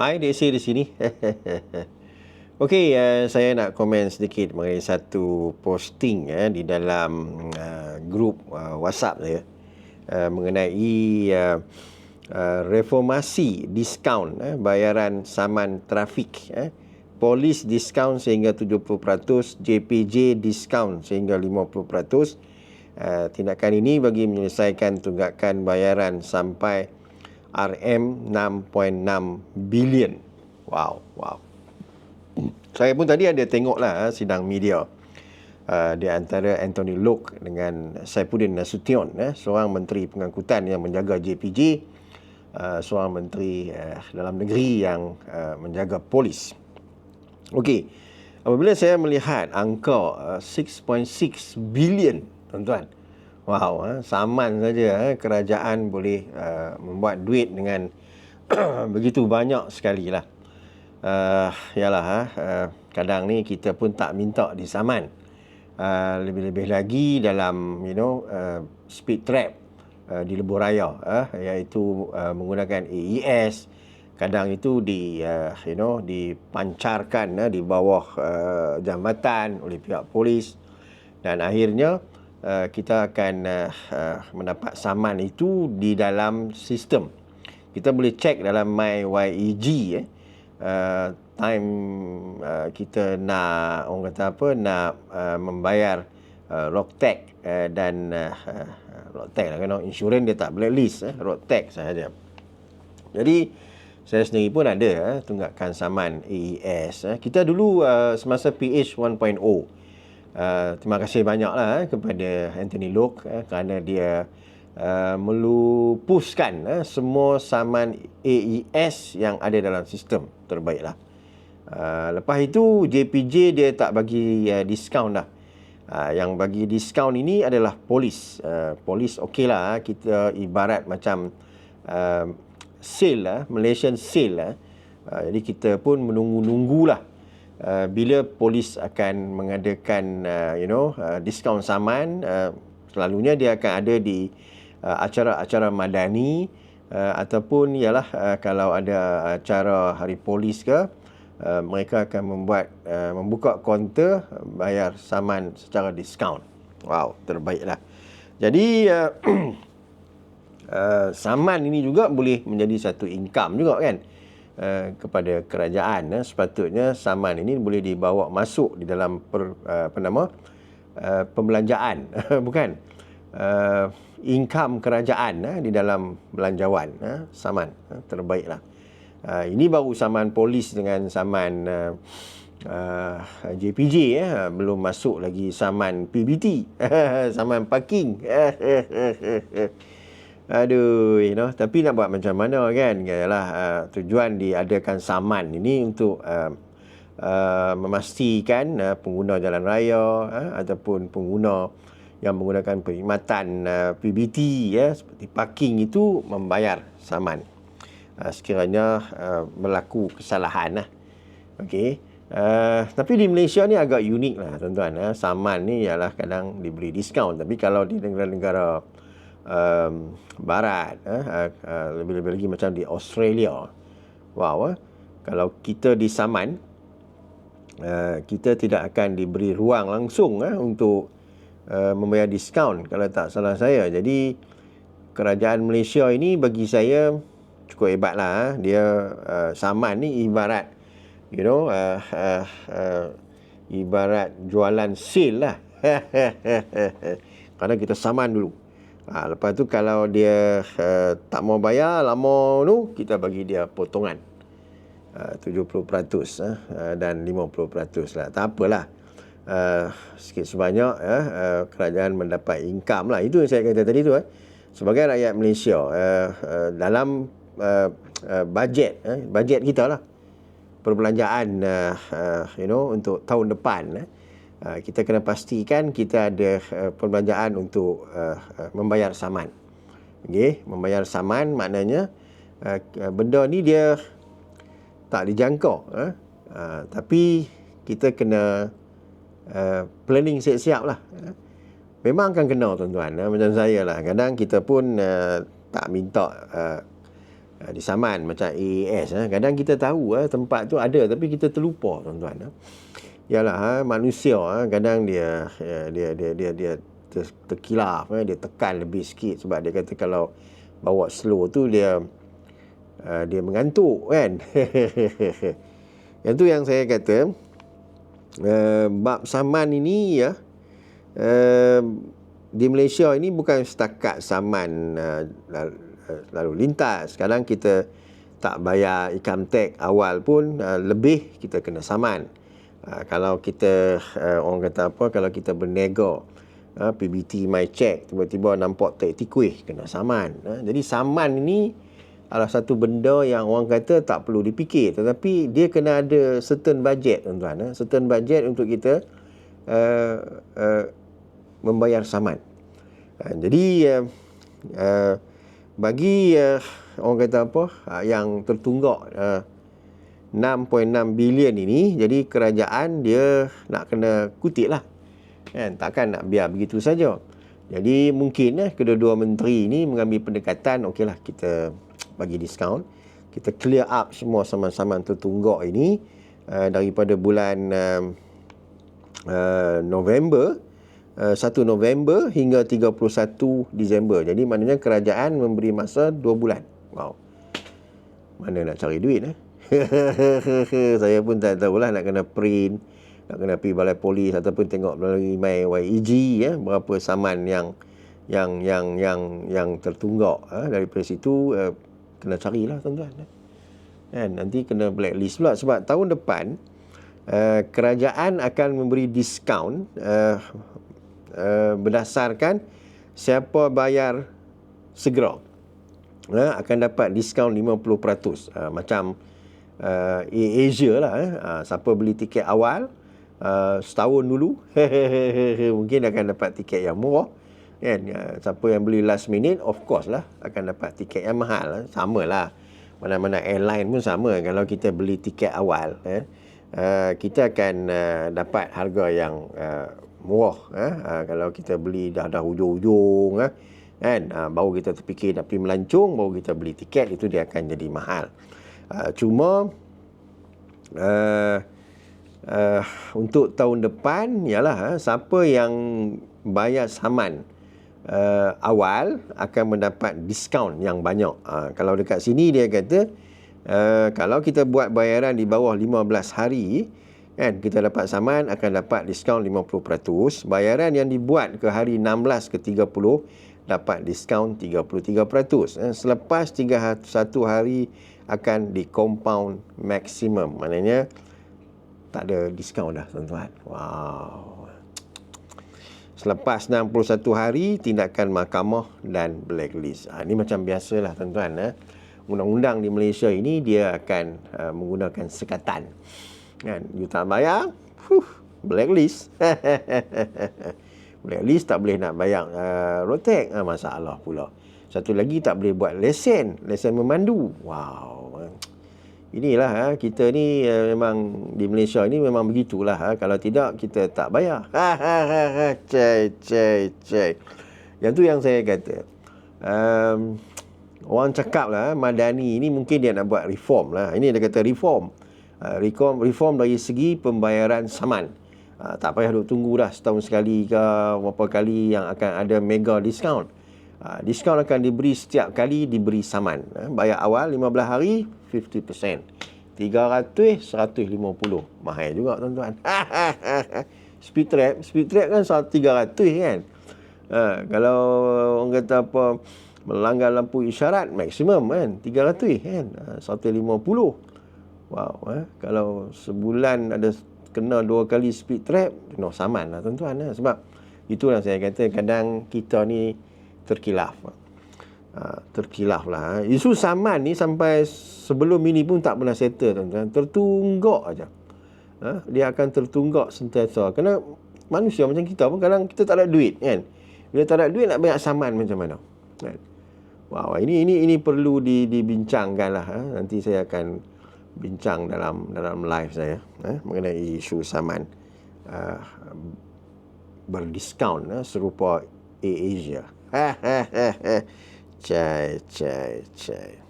Hai, Desi di sini. Okey, uh, saya nak komen sedikit mengenai satu posting uh, di dalam uh, grup uh, WhatsApp saya uh, mengenai uh, uh, reformasi diskaun uh, bayaran saman trafik. Uh, polis diskaun sehingga 70%, JPJ diskaun sehingga 50%. Uh, tindakan ini bagi menyelesaikan tunggakan bayaran sampai RM 6.6 bilion. Wow, wow. Saya pun tadi ada tengoklah uh, sidang media uh, di antara Anthony Lok dengan Saifuddin Nasution, uh, seorang menteri pengangkutan yang menjaga JPJ, uh, seorang menteri uh, dalam negeri yang uh, menjaga polis. Okey. Apabila saya melihat angka uh, 6.6 bilion, tuan-tuan. Wow, uh, saman saja uh, kerajaan boleh uh, membuat duit dengan begitu banyak sekali lah. Uh, yalah, uh, kadang ni kita pun tak minta di saman. Uh, lebih-lebih lagi dalam you know uh, speed trap uh, di lebuh raya uh, iaitu uh, menggunakan AES kadang itu di uh, you know dipancarkan uh, di bawah uh, jambatan oleh pihak polis dan akhirnya uh, kita akan uh, uh, mendapat saman itu di dalam sistem kita boleh cek dalam my YEG eh uh, time uh, kita nak orang kata apa nak uh, membayar uh, rock tag uh, dan uh, uh, rock tag lah insurans dia tak blacklist eh rock tag sahaja jadi saya sendiri pun ada eh, tunggakan saman AES. Eh. Kita dulu uh, semasa PH 1.0, uh, terima kasih banyaklah eh, kepada Anthony Lok eh, kerana dia uh, melupuskan eh, semua saman AES yang ada dalam sistem terbaiklah. Uh, lepas itu JPJ dia tak bagi uh, diskaun dah. Uh, yang bagi diskaun ini adalah polis. Uh, polis okeylah kita ibarat macam uh, sale lah, Malaysian sale lah. Uh, jadi kita pun menunggu-nunggulah uh, bila polis akan mengadakan uh, you know uh, diskaun saman uh, selalunya dia akan ada di uh, acara-acara madani uh, ataupun ialah uh, kalau ada acara hari polis ke uh, mereka akan membuat uh, membuka kaunter bayar saman secara diskaun. Wow, terbaiklah. Jadi uh, uh, saman ini juga boleh menjadi satu income juga kan uh, kepada kerajaan uh, sepatutnya saman ini boleh dibawa masuk di dalam per, uh, apa nama uh, pembelanjaan bukan? Uh, income kerajaan uh, di dalam belanjawan uh, saman uh, terbaiklah. Uh, ini baru saman polis dengan saman uh, uh, JPJ uh, belum masuk lagi saman PBT saman parking Aduh, you know, tapi nak buat macam mana kan? Yalah, uh, tujuan diadakan saman ini untuk uh, uh, memastikan uh, pengguna jalan raya uh, ataupun pengguna yang menggunakan perkhidmatan uh, PBT ya seperti parking itu membayar saman. Uh, sekiranya uh, berlaku kesalahan lah. Okey. Uh, tapi di Malaysia ni agak unik lah tuan-tuan. Uh, saman ni ialah kadang diberi diskaun. Tapi kalau di negara-negara um, barat eh, uh, lebih-lebih lagi macam di Australia. Wow eh, kalau kita di saman uh, kita tidak akan diberi ruang langsung eh, untuk uh, membayar diskaun kalau tak salah saya. Jadi kerajaan Malaysia ini bagi saya cukup hebat lah eh. dia uh, saman ni ibarat you know uh, uh, uh, ibarat jualan sale lah. Kerana kita saman dulu Ha, lepas tu kalau dia uh, tak mau bayar lama tu kita bagi dia potongan uh, 70% uh, dan 50% lah. Tak apalah. Uh, sikit sebanyak uh, uh, kerajaan mendapat income lah. Itu yang saya kata tadi tu. Uh. Sebagai rakyat Malaysia uh, uh, dalam uh, uh, bajet uh, bajet kita lah perbelanjaan uh, uh, you know untuk tahun depan Ah, kita kena pastikan kita ada uh, perbelanjaan untuk uh, uh, membayar saman. Okey, membayar saman maknanya uh, benda ni dia tak dijangkau uh, uh, tapi kita kena uh, planning siap-siap lah. Memang akan kena tuan-tuan uh, macam saya lah. Kadang kita pun uh, tak minta uh, uh, di saman macam AAS uh. kadang kita tahu uh, tempat tu ada tapi kita terlupa tuan-tuan uh. Yalah uh, manusia uh, kadang dia uh, dia dia dia dia ter, terkilaf uh, dia tekan lebih sikit sebab dia kata kalau bawa slow tu dia uh, dia mengantuk kan? Yang tu yang saya kata uh, bab saman ini ya uh, di Malaysia ini bukan setakat saman uh, lalu lintas. Sekarang kita tak bayar income tax awal pun uh, lebih kita kena saman uh, kalau kita uh, orang kata apa kalau kita bernego uh, PBT my check tiba-tiba nampak tak tikuih kena saman uh, jadi saman ini adalah satu benda yang orang kata tak perlu dipikir tetapi dia kena ada certain budget tuan-tuan uh, certain budget untuk kita uh, uh, membayar saman. Uh, jadi uh, uh, bagi uh, orang kata apa uh, yang tertunggak uh, 6.6 bilion ini jadi kerajaan dia nak kena kutip lah kan takkan nak biar begitu saja jadi mungkin eh, kedua-dua menteri ini mengambil pendekatan okeylah kita bagi diskaun kita clear up semua saman-saman tertunggak ini uh, daripada bulan uh, uh, November 1 eh, November hingga 31 Disember. Jadi maknanya kerajaan memberi masa 2 bulan. Wow. Mana nak cari duit eh? Saya pun tak tahulah nak kena print, nak kena pergi balai polis ataupun tengok melalui my YEG ya, berapa saman yang yang yang yang yang tertunggak eh, daripada situ eh, kena carilah tuan-tuan. Eh. Kan nanti kena blacklist pula sebab tahun depan eh, kerajaan akan memberi diskaun eh, uh, berdasarkan siapa bayar segera uh, akan dapat diskaun 50% uh, macam uh, Asia lah eh. uh, siapa beli tiket awal uh, setahun dulu mungkin akan dapat tiket yang murah. Kan? Uh, siapa yang beli last minute of course lah akan dapat tiket yang mahal sama lah. Mana-mana airline pun sama. Kalau kita beli tiket awal eh, uh, kita akan uh, dapat harga yang uh, murah eh? ha, kalau kita beli dah dah hujung-hujung eh? kan? Ha, baru kita terfikir nak pergi melancong baru kita beli tiket itu dia akan jadi mahal ha, cuma uh, uh, untuk tahun depan ialah ha, siapa yang bayar saman uh, awal akan mendapat diskaun yang banyak ha, kalau dekat sini dia kata uh, kalau kita buat bayaran di bawah 15 hari kan kita dapat saman akan dapat diskaun 50%. Bayaran yang dibuat ke hari 16 ke 30 dapat diskaun 33%. Eh, selepas 31 hari akan di compound maximum. Maknanya tak ada diskaun dah tuan-tuan. Wow. Selepas 61 hari tindakan mahkamah dan blacklist. Ha, ini macam biasalah tuan-tuan eh. Undang-undang di Malaysia ini dia akan uh, menggunakan sekatan kan you tak bayar huh, blacklist blacklist tak boleh nak bayar uh, road tax uh, masalah pula. Satu lagi tak boleh buat lesen. Lesen memandu. Wow. Inilah ha, kita ni uh, memang di Malaysia ni memang begitulah ha. kalau tidak kita tak bayar. Cai cai cai. Yang tu yang saya kata. Um, orang cakap lah Madani ni mungkin dia nak buat reform lah. Ini dia kata reform. Uh, reform, reform dari segi pembayaran saman. Uh, tak payah duk tunggu dah setahun sekali ke berapa kali yang akan ada mega diskaun. Uh, akan diberi setiap kali diberi saman. Uh, bayar awal 15 hari 50%. 300 150. Mahal juga tuan-tuan. speed trap, speed trap kan 300 kan. Uh, kalau orang kata apa melanggar lampu isyarat maksimum kan 300 kan. Uh, 150. Wow, eh? kalau sebulan ada kena dua kali speed trap, no saman lah tuan-tuan. Eh? Sebab itulah saya kata kadang kita ni terkilaf. Uh, terkilaf lah. Eh? Isu saman ni sampai sebelum ini pun tak pernah settle tuan-tuan. Tertunggak aja. Uh, dia akan tertunggak sentiasa. Kerana manusia macam kita pun kadang kita tak ada duit kan. Bila tak ada duit nak banyak saman macam mana. Kan? Wow, ini ini ini perlu dibincangkan lah. Eh? Nanti saya akan bincang dalam dalam live saya eh, mengenai isu saman uh, berdiskaun eh, serupa Asia. Cai, cai, cai.